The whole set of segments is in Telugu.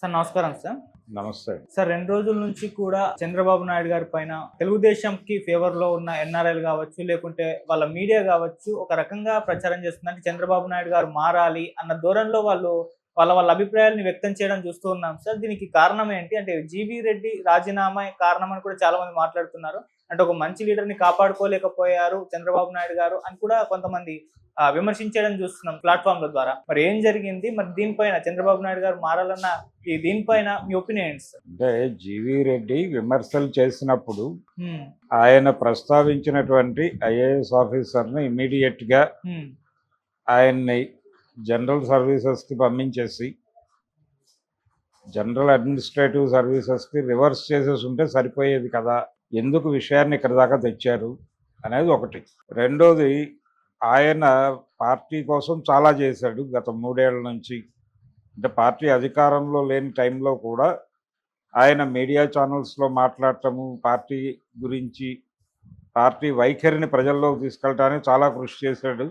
సార్ నమస్కారం సార్. నమస్తే. సార్ రెండు రోజుల నుంచి కూడా చంద్రబాబు నాయుడు గారి పైన తెలుగుదేశంకి ఫేవర్లో ఉన్న ఎన్ఆర్ఐలు కావచ్చు లేకుంటే వాళ్ళ మీడియా కావచ్చు ఒక రకంగా ప్రచారం చేస్తుంది అంటే చంద్రబాబు నాయుడు గారు మారాలి అన్న ధోరణిలో వాళ్ళు వాళ్ళ వాళ్ళ అభిప్రాయాలను వ్యక్తం చేయడం చూస్తూ ఉన్నాం సార్. దీనికి కారణం ఏంటి? అంటే జీవీ రెడ్డి రాజీనామా కారణం అని కూడా చాలా మంది మాట్లాడుతున్నారు. అంటే ఒక మంచి లీడర్ని కాపాడుకోలేకపోయారు చంద్రబాబు నాయుడు గారు అని కూడా కొంతమంది విమర్శించడం చూస్తున్నాం ప్లాట్ఫామ్ల ద్వారా. మరి ఏం జరిగింది? మరి దీనిపైన చంద్రబాబు నాయుడు గారు మారాలన్న ఈ దీనిపైన మీ ఒపీనియన్స్? అంటే జీవి రెడ్డి విమర్శలు చేసినప్పుడు ఆయన ప్రస్తావించినటువంటి ఐఏఎస్ ఆఫీసర్ని ఇమీడియట్గా ఆయన్ని జనరల్ సర్వీసెస్కి పంపించేసి జనరల్ అడ్మినిస్ట్రేటివ్ సర్వీసెస్కి రివర్స్ చేసేసి ఉంటే సరిపోయేది కదా ఎందుకు విషయాన్ని ఇక్కడ దాకా తెచ్చారు అనేది ఒకటి. రెండోది ఆయన పార్టీ కోసం చాలా చేశాడు గత మూడేళ్ళ నుంచి. అంటే పార్టీ అధికారంలో లేని టైంలో కూడా ఆయన మీడియా ఛానల్స్లో మాట్లాడటము పార్టీ గురించి పార్టీ వైఖరిని ప్రజల్లోకి తీసుకెళ్ళటానికి చాలా కృషి చేశాడు.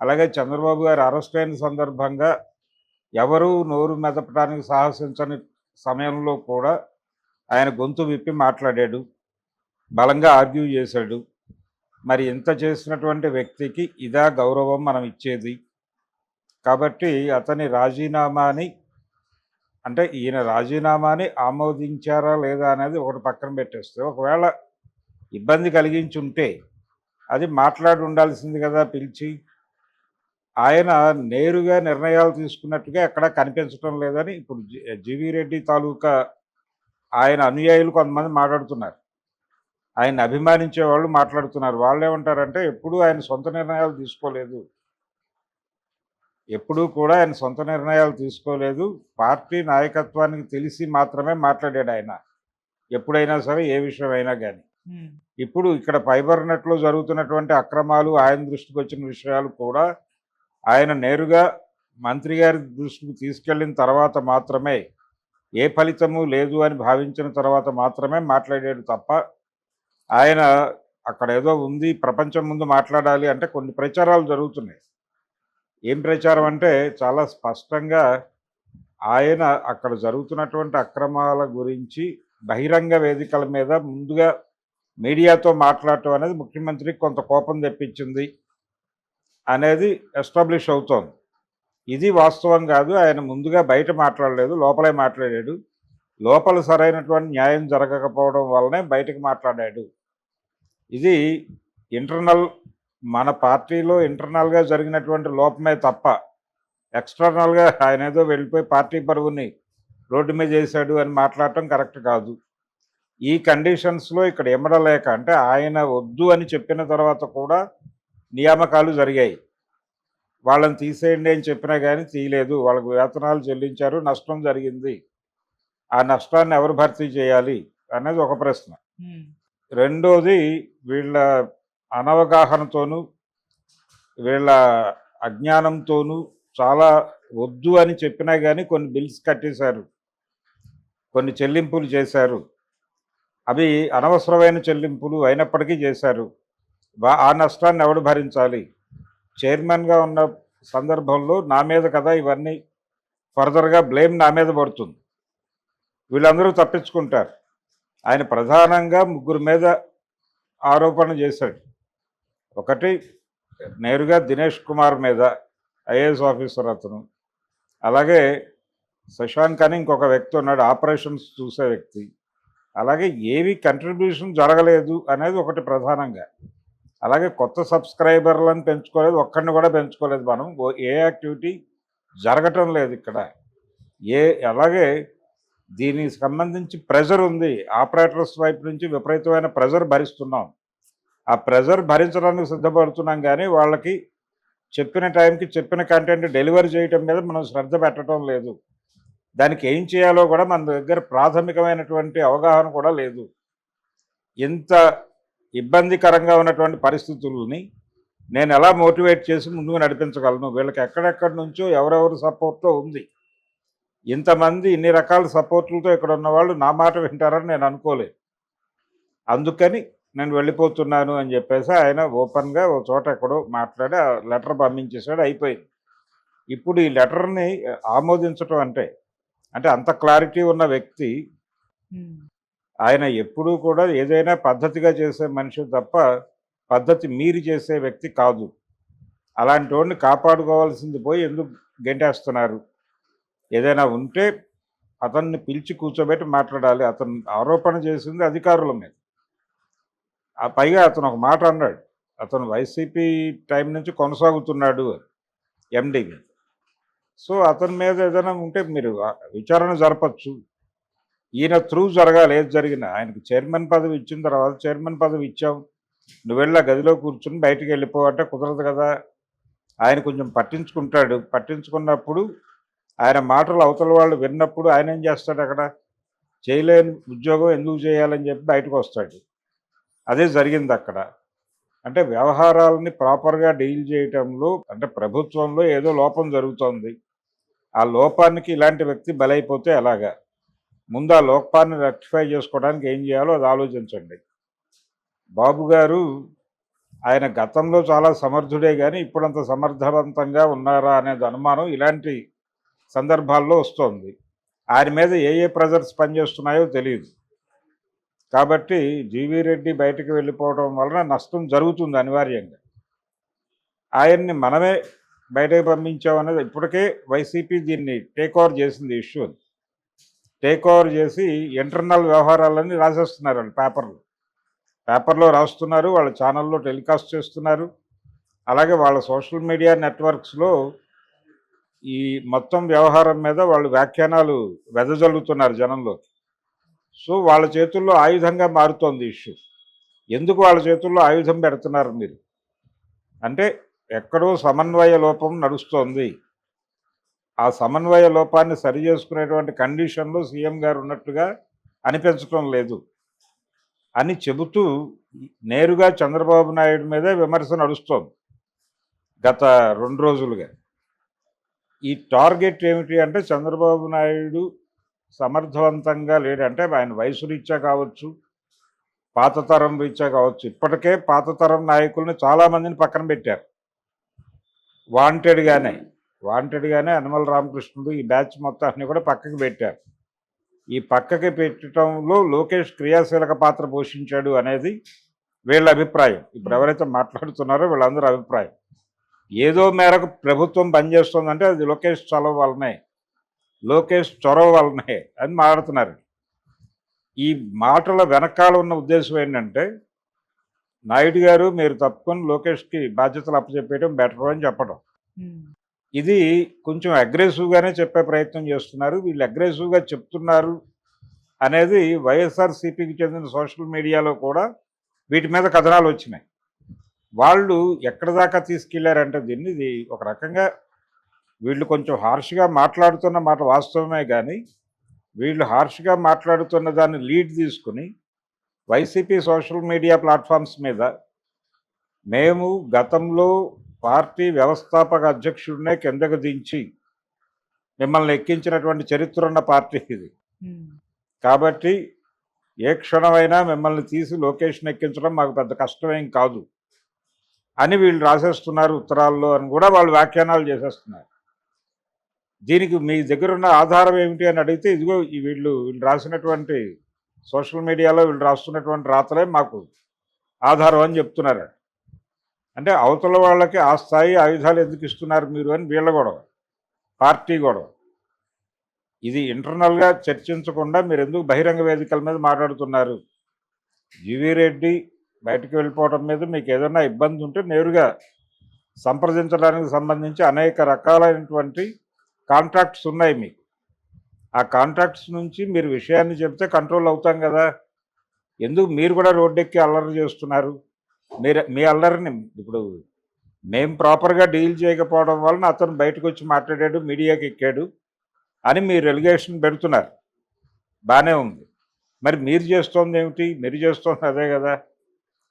అలాగే చంద్రబాబు గారు అరెస్ట్ అయిన సందర్భంగా ఎవరు నోరు మెదపడానికి సాహసించని సమయంలో కూడా ఆయన గొంతు విప్పి మాట్లాడాడు. బలంగా ఆర్గ్యూ చేశాడు. మరి ఇంత చేసినటువంటి వ్యక్తికి ఇదా గౌరవం మనం ఇచ్చేది? కాబట్టి అతని రాజీనామాని అంటే ఈయన రాజీనామాని ఆమోదించారా లేదా అనేది ఒకటి పక్కన పెట్టేస్తే ఒకవేళ ఇబ్బంది కలిగించుంటే అది మాట్లాడి ఉండాల్సింది కదా పిలిచి. ఆయన నేరుగా నిర్ణయాలు తీసుకున్నట్టుగా ఎక్కడ కనిపించడం లేదని ఇప్పుడు జి- జీవీ రెడ్డి తాలూకా ఆయన అనుయాయులు కొంతమంది మాట్లాడుతున్నారు. ఆయన అభిమానించే వాళ్ళు మాట్లాడుతున్నారు. వాళ్ళు ఏమంటారంటే ఎప్పుడూ ఆయన సొంత నిర్ణయాలు తీసుకోలేదు. ఎప్పుడూ కూడా ఆయన సొంత నిర్ణయాలు తీసుకోలేదు. పార్టీ నాయకత్వానికి తెలిసి మాత్రమే మాట్లాడాడు ఆయన. ఎప్పుడైనా సరే ఏ విషయం అయినా కానీ ఇప్పుడు ఇక్కడ ఫైబర్ నెట్లో జరుగుతున్నటువంటి అక్రమాలు ఆయన దృష్టికి వచ్చిన విషయాలు కూడా ఆయన నేరుగా మంత్రి గారి దృష్టికి తీసుకెళ్ళిన తర్వాత మాత్రమే ఏ ఫలితము లేదు అని భావించిన తర్వాత మాత్రమే మాట్లాడాడు తప్ప ఆయన అక్కడ ఏదో ఉంది ప్రపంచం ముందు మాట్లాడాలి అంటే కొన్ని ప్రచారాలు జరుగుతున్నాయి. ఏం ప్రచారం అంటే చాలా స్పష్టంగా ఆయన అక్కడ జరుగుతున్నటువంటి అక్రమాల గురించి బహిరంగ వేదికల మీద ముందుగా మీడియాతో మాట్లాడటం అనేది ముఖ్యమంత్రికి కొంత కోపం తెప్పించింది అనేది ఎస్టాబ్లిష్ అవుతోంది. ఇది వాస్తవం కాదు ఆయన ముందుగా బయట మాట్లాడలేదు లోపలే మాట్లాడాడు. లోపల సరైనటువంటి న్యాయం జరగకపోవడం వల్లనే బయటకు మాట్లాడాడు. ఇది ఇంటర్నల్ మన పార్టీలో ఇంటర్నల్గా జరిగినటువంటి లోపమే తప్ప ఎక్స్టర్నల్గా ఆయన ఏదో వెళ్ళిపోయి పార్టీ పరువుని రోడ్డు మీద చేశాడు అని మాట్లాడటం కరెక్ట్ కాదు. ఈ కండిషన్స్లో ఇక్కడ ఎమడలేక అంటే ఆయన వద్దు అని చెప్పిన తర్వాత కూడా నియామకాలు జరిగాయి. వాళ్ళని తీసేయండి అని చెప్పినా కానీ తీయలేదు. వాళ్ళకు వేతనాలు చెల్లించారు నష్టం జరిగింది. ఆ నష్టాన్ని ఎవరు భర్తీ చేయాలి అనేది ఒక ప్రశ్న. రెండోది వీళ్ళ అనవగాహనతోనూ వీళ్ళ అజ్ఞానంతోనూ చాలా వద్దు అని చెప్పినా కానీ కొన్ని బిల్స్ కట్టేశారు. కొన్ని చెల్లింపులు చేశారు. అవి అనవసరమైన చెల్లింపులు అయినప్పటికీ చేశారు. ఆ నష్టాన్ని ఎవడు భరించాలి? చైర్మన్గా ఉన్న సందర్భంలో నా మీద కదా ఇవన్నీ ఫర్దర్గా బ్లేమ్ నా మీద పడుతుంది. వీళ్ళందరూ తప్పించుకుంటారు. ఆయన ప్రధానంగా ముగ్గురు మీద ఆరోపణ చేశాడు. ఒకటి నేరుగా దినేష్ కుమార్ మీద ఐఏఎస్ ఆఫీసర్ అతను. అలాగే శశాంక్ అని ఇంకొక వ్యక్తి ఉన్నాడు ఆపరేషన్స్ చూసే వ్యక్తి. అలాగే ఏవి కంట్రిబ్యూషన్ జరగలేదు అనేది ఒకటి ప్రధానంగా. అలాగే కొత్త సబ్స్క్రైబర్లను పెంచుకోలేదు ఒక్కడిని కూడా పెంచుకోలేదు మనం. ఓ- ఏ యాక్టివిటీ జరగటం లేదు ఇక్కడ. ఏ అలాగే దీనికి సంబంధించి ప్రెజర్ ఉంది. ఆపరేటర్స్ వైపు నుంచి విపరీతమైన ప్రెజర్ భరిస్తున్నాం. ఆ ప్రెజర్ భరించడానికి సిద్ధపడుతున్నాం కానీ వాళ్ళకి చెప్పిన టైంకి చెప్పిన కంటెంట్ డెలివరీ చేయటం మీద మనం శ్రద్ధ పెట్టడం లేదు. దానికి ఏం చేయాలో కూడా మన దగ్గర ప్రాథమికమైనటువంటి అవగాహన కూడా లేదు. ఇంత ఇబ్బందికరంగా ఉన్నటువంటి పరిస్థితుల్ని నేను ఎలా మోటివేట్ చేసి ముందుకు నడిపించగలను? వీళ్ళకి ఎక్కడెక్కడి నుంచో ఎవరెవరు సపోర్ట్తో ఉంది. ఇంతమంది ఇన్ని రకాల సపోర్ట్లతో ఇక్కడ ఉన్న వాళ్ళు నా మాట వింటారని నేను అనుకోలేదు. అందుకని నేను వెళ్ళిపోతున్నాను అని చెప్పేసి ఆయన ఓపెన్గా ఒక చోట ఎక్కడో మాట్లాడి ఆ లెటర్ పంపించేశాడు అయిపోయింది. ఇప్పుడు ఈ లెటర్ని ఆమోదించడం అంటే అంటే అంత క్లారిటీ ఉన్న వ్యక్తి ఆయన ఎప్పుడూ కూడా ఏదైనా పద్ధతిగా చేసే మనిషి తప్ప పద్ధతి మీరి చేసే వ్యక్తి కాదు. అలాంటి వాడిని కాపాడుకోవాల్సింది పోయి ఎందుకు గెంటేస్తున్నారు? ఏదైనా ఉంటే అతన్ని పిలిచి కూర్చోబెట్టి మాట్లాడాలి. అతను ఆరోపణ చేసింది అధికారుల మీద. ఆ పైగా అతను ఒక మాట అన్నాడు. అతను వైసీపీ టైం నుంచి కొనసాగుతున్నాడు ఎండి సో అతని మీద ఏదైనా ఉంటే మీరు విచారణ జరపచ్చు. ఈయన త్రూ జరగాలి. ఏది జరిగినా ఆయనకు చైర్మన్ పదవి ఇచ్చిన తర్వాత చైర్మన్ పదవి ఇచ్చాం. నువ్వు వెళ్ళా గదిలో కూర్చుని బయటికి వెళ్ళిపోవంటే కుదరదు కదా. ఆయన కొంచెం పట్టించుకుంటాడు. పట్టించుకున్నప్పుడు ఆయన మాటలు అవతల వాళ్ళు విన్నప్పుడు ఆయన ఏం చేస్తాడు అక్కడ? చేయలేని ఉద్యోగం ఎందుకు చేయాలని చెప్పి బయటకు వస్తాడు. అదే జరిగింది అక్కడ. అంటే వ్యవహారాలని ప్రాపర్గా డీల్ చేయటంలో అంటే ప్రభుత్వంలో ఏదో లోపం జరుగుతోంది. ఆ లోపానికి ఇలాంటి వ్యక్తి బలైపోతే ఎలాగా? ముందు ఆ లోపాన్ని రెక్టిఫై చేసుకోవడానికి ఏం చేయాలో అది ఆలోచించండి. బాబు గారు ఆయన గతంలో చాలా సమర్థుడే కానీ ఇప్పుడంత సమర్థవంతంగా ఉన్నారా అనేది అనుమానం. ఇలాంటి సందర్భాల్లో వస్తోంది. ఆయన మీద ఏ ఏ ప్రెజర్స్ పనిచేస్తున్నాయో తెలియదు కాబట్టి జీవీ రెడ్డి బయటకు వెళ్ళిపోవడం వలన నష్టం జరుగుతుంది అనివార్యంగా. ఆయన్ని మనమే బయటకు పంపించామనేది ఇప్పటికే వైసీపీ దీన్ని టేక్ ఓవర్ చేసింది ఇష్యూ టేక్ ఓవర్ చేసి ఇంటర్నల్ వ్యవహారాలన్నీ రాసేస్తున్నారు వాళ్ళు పేపర్లో పేపర్లో రాస్తున్నారు వాళ్ళ ఛానల్లో టెలికాస్ట్ చేస్తున్నారు. అలాగే వాళ్ళ సోషల్ మీడియా నెట్వర్క్స్లో ఈ మొత్తం వ్యవహారం మీద వాళ్ళు వ్యాఖ్యానాలు వెదజల్లుతున్నారు జనంలో. సో వాళ్ళ చేతుల్లో ఆయుధంగా మారుతోంది ఇష్యూ. ఎందుకు వాళ్ళ చేతుల్లో ఆయుధం పెడుతున్నారు మీరు? అంటే ఎక్కడో సమన్వయ లోపం నడుస్తోంది. ఆ సమన్వయ లోపాన్ని సరి చేసుకునేటువంటి కండిషన్లో సీఎం గారు ఉన్నట్టుగా అనిపించటం లేదు. అని చెబుతూ నేరుగా చంద్రబాబు నాయుడు మీదే విమర్శ నడుస్తోంది. గత రెండు రోజులుగా. ఈ టార్గెట్ ఏమిటి అంటే చంద్రబాబు నాయుడు సమర్థవంతంగా లేడంటే ఆయన వయసు రీత్యా కావచ్చు పాత తరం రీత్యా కావచ్చు. ఇప్పటికే పాత తరం నాయకుల్ని చాలామందిని పక్కన పెట్టారు. వాంటెడ్గానే వాంటెడ్గానే అనుమల రామకృష్ణుడు ఈ బ్యాచ్ మొత్తాన్ని కూడా పక్కకి పెట్టారు. ఈ పక్కకి పెట్టడంలో లోకేష్ క్రియాశీలక పాత్ర పోషించాడు అనేది వీళ్ళ అభిప్రాయం. ఇప్పుడు ఎవరైతే మాట్లాడుతున్నారో వీళ్ళందరూ అభిప్రాయం. ఏదో మేరకు ప్రభుత్వం పనిచేస్తుందంటే అది లోకేష్ చొరవ వల్లనే లోకేష్ చొరవ వల్లనే అని మాట్లాడుతున్నారు. ఈ మాటల వెనకాల ఉన్న ఉద్దేశం ఏంటంటే నాయుడు గారు మీరు తప్పుకొని లోకేష్కి బాధ్యతలు అప్పచెప్పేయడం బెటర్ అని చెప్పడం ఇది కొంచెం అగ్రెసివ్గానే చెప్పే ప్రయత్నం చేస్తున్నారు. వీళ్ళు అగ్రెసివ్గా చెప్తున్నారు అనేది వైఎస్ఆర్సీపీకి చెందిన సోషల్ మీడియాలో కూడా వీటి మీద కథనాలు వచ్చినాయి. వాళ్ళు ఎక్కడ దాకా తీసుకెళ్ళారంటే దీన్ని ఇది ఒక రకంగా వీళ్ళు కొంచెం హార్ష్గా మాట్లాడుతున్న మాట వాస్తవమే కానీ వీళ్ళు హార్ష్గా మాట్లాడుతున్న దాన్ని లీడ్ తీసుకుని వైసీపీ సోషల్ మీడియా ప్లాట్ఫామ్స్ మీద మేము గతంలో పార్టీ వ్యవస్థాపక అధ్యక్షుడినే కిందకు దించి మిమ్మల్ని ఎక్కించినటువంటి చరిత్ర ఉన్న పార్టీ ఇది. కాబట్టి ఏ క్షణమైనా మిమ్మల్ని తీసి లొకేషన్ ఎక్కించడం మాకు పెద్ద కష్టమేం కాదు. అని వీళ్ళు రాసేస్తున్నారు ఉత్తరాల్లో అని కూడా వాళ్ళు వ్యాఖ్యానాలు చేసేస్తున్నారు. దీనికి మీ దగ్గర ఉన్న ఆధారం ఏమిటి అని అడిగితే ఇదిగో ఈ వీళ్ళు వీళ్ళు రాసినటువంటి సోషల్ మీడియాలో వీళ్ళు రాస్తున్నటువంటి రాతలే మాకు ఆధారం అని చెప్తున్నారు. అంటే అవతల వాళ్ళకి ఆ స్థాయి ఆయుధాలు ఎందుకు ఇస్తున్నారు మీరు అని వీళ్ళ గొడవ పార్టీ గొడవ. ఇది ఇంటర్నల్గా చర్చించకుండా మీరు ఎందుకు బహిరంగ వేదికల మీద మాట్లాడుతున్నారు? జీవీ రెడ్డి బయటకు వెళ్ళిపోవడం మీద మీకు ఏదైనా ఇబ్బంది ఉంటే నేరుగా సంప్రదించడానికి సంబంధించి అనేక రకాలైనటువంటి కాంట్రాక్ట్స్ ఉన్నాయి మీకు. ఆ కాంట్రాక్ట్స్ నుంచి మీరు విషయాన్ని చెప్తే కంట్రోల్ అవుతాం కదా. ఎందుకు మీరు కూడా రోడ్డెక్కి అల్లరి చేస్తున్నారు? మీరు మీ అల్లరిని ఇప్పుడు మేము ప్రాపర్గా డీల్ చేయకపోవడం వలన అతను బయటకు వచ్చి మాట్లాడాడు మీడియాకి ఎక్కాడు అని మీరు ఎలిగేషన్ పెడుతున్నారు. బాగానే ఉంది. మరి మీరు చేస్తోంది ఏమిటి? మీరు చేస్తోంది అదే కదా.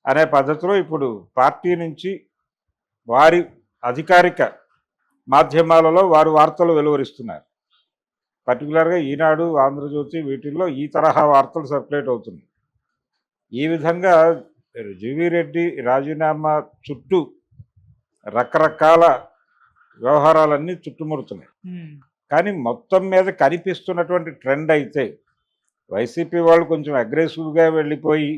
అనే పద్ధతిలో ఇప్పుడు పార్టీ నుంచి వారి అధికారిక మాధ్యమాలలో వారు వార్తలు వెలువరిస్తున్నారు. పర్టికులర్గా ఈనాడు ఆంధ్రజ్యోతి వీటిల్లో ఈ తరహా వార్తలు సర్క్యులేట్ అవుతున్నాయి. ఈ విధంగా జీవీ రెడ్డి రాజీనామా చుట్టూ రకరకాల వ్యవహారాలన్నీ చుట్టుముడుతున్నాయి. కానీ మొత్తం మీద కనిపిస్తున్నటువంటి ట్రెండ్ అయితే వైసీపీ వాళ్ళు కొంచెం అగ్రెసివ్గా వెళ్ళిపోయి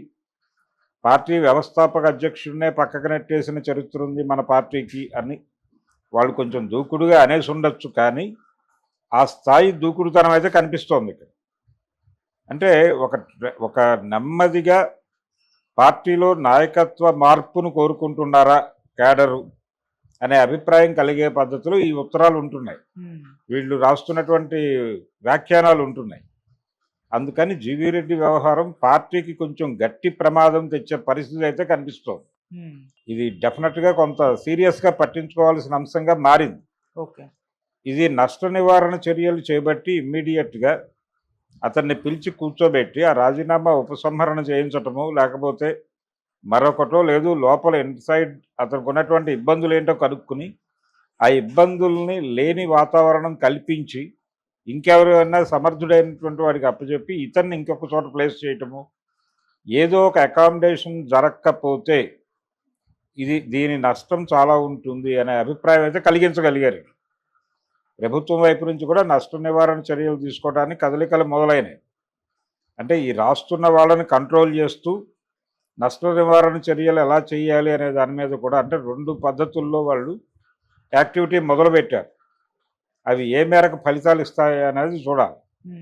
పార్టీ వ్యవస్థాపక అధ్యక్షుడినే పక్కకు నెట్టేసిన చరిత్ర ఉంది మన పార్టీకి అని వాళ్ళు కొంచెం దూకుడుగా అనేసి ఉండొచ్చు కానీ ఆ స్థాయి దూకుడుతనం అయితే కనిపిస్తోంది ఇక్కడ. అంటే ఒక ఒక నెమ్మదిగా పార్టీలో నాయకత్వ మార్పును కోరుకుంటున్నారా కేడరు అనే అభిప్రాయం కలిగే పద్ధతిలో ఈ ఉత్తరాలు ఉంటున్నాయి. వీళ్ళు రాస్తున్నటువంటి వ్యాఖ్యానాలు ఉంటున్నాయి. అందుకని జీవీ రెడ్డి వ్యవహారం పార్టీకి కొంచెం గట్టి ప్రమాదం తెచ్చే పరిస్థితి అయితే కనిపిస్తోంది. ఇది డెఫినెట్గా కొంత సీరియస్గా పట్టించుకోవాల్సిన అంశంగా మారింది. ఓకే. ఇది నష్ట నివారణ చర్యలు చేపట్టి ఇమ్మీడియట్గా అతన్ని పిలిచి కూర్చోబెట్టి ఆ రాజీనామా ఉపసంహరణ చేయించటము లేకపోతే మరొకటో లేదు లోపల ఇన్సైడ్ అతనికి ఉన్నటువంటి ఇబ్బందులు ఏంటో కనుక్కుని ఆ ఇబ్బందుల్ని లేని వాతావరణం కల్పించి ఇంకెవరైనా సమర్థుడైనటువంటి వాడికి అప్పచెప్పి ఇతన్ని ఇంకొక చోట ప్లేస్ చేయటము. ఏదో ఒక అకామిడేషన్ జరగకపోతే ఇది దీని నష్టం చాలా ఉంటుంది అనే అభిప్రాయం అయితే కలిగించగలిగారు ప్రభుత్వం వైపు నుంచి కూడా నష్ట నివారణ చర్యలు తీసుకోవడానికి కదలికలు మొదలైనవి. అంటే ఈ రాస్తున్న వాళ్ళని కంట్రోల్ చేస్తూ నష్ట నివారణ చర్యలు ఎలా చేయాలి అనే దాని మీద కూడా అంటే రెండు పద్ధతుల్లో వాళ్ళు యాక్టివిటీ మొదలుపెట్టారు. అవి ఏ మేరకు ఫలితాలు ఇస్తాయి అనేది చూడాలి.